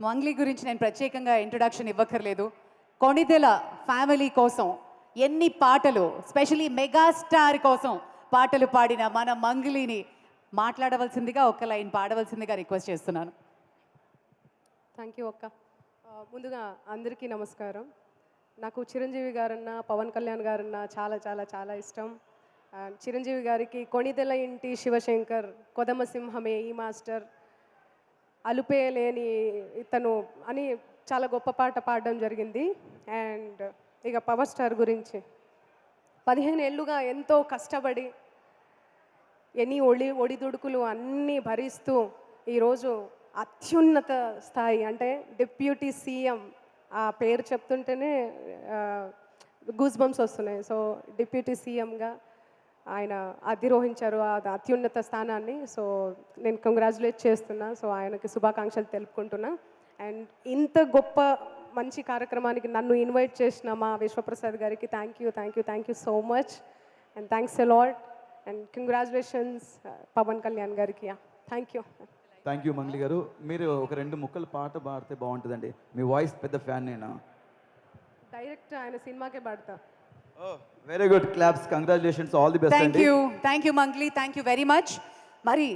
మంగ్లీ గురించి నేను ప్రత్యేకంగా ఇంట్రొడక్షన్ ఇవ్వక్కర్లేదు. కొణిదెల ఫ్యామిలీ కోసం ఎన్ని పాటలు స్పెషలీ మెగాస్టార్ కోసం పాటలు పాడిన మన మంగ్లీని మాట్లాడవలసిందిగా ఒక లైన్ పాడవలసిందిగా రిక్వెస్ట్ చేస్తున్నాను. థ్యాంక్ యూ అక్క. ముందుగా అందరికీ నమస్కారం. నాకు చిరంజీవి గారన్నా పవన్ కళ్యాణ్ గారన్నా చాలా చాలా చాలా ఇష్టం. చిరంజీవి గారికి కొణిదెల ఇంటి శివశంకర్ కొదమసింహమే ఈ మాస్టర్. అలుపేయలేని ఇతను అని చాలా గొప్ప పాట పాడడం జరిగింది. అండ్ ఇక పవర్ స్టార్ గురించి. పదిహేను ఏళ్ళుగా ఎంతో కష్టపడి ఎన్ని ఒడి ఒడిదుడుకులు అన్నీ భరిస్తూ ఈరోజు అత్యున్నత స్థాయి అంటే డిప్యూటీ సీఎం ఆ పేరు చెప్తుంటేనే గూస్ బంప్స్ వస్తున్నాయి. సో డిప్యూటీ సీఎంగా ఆయన అధిరోహించారు ఆ అత్యున్నత స్థానాన్ని. సో నేను కంగ్రాచులేట్ చేస్తున్నా. సో ఆయనకి శుభాకాంక్షలు తెలుపుకుంటున్నా. అండ్ ఇంత గొప్ప మంచి కార్యక్రమానికి నన్ను ఇన్వైట్ చేసిన మా విశ్వప్రసాద్ గారికి thank you thank you thank you so much and thanks a lot and congratulations Pawan Kalyan గారికి. Thank you thank you Mangli గారు. మీరు ఒక రెండు ముక్కలు పాట పాడితే బాగుంటుందండి. మీ వాయిస్ పెద్ద ఫ్యాన్ నేను? డైరెక్ట్ ఆయన సినిమాకే పాడతా. Very good claps congratulations all the best thank you thank you Mangli thank you very much మరి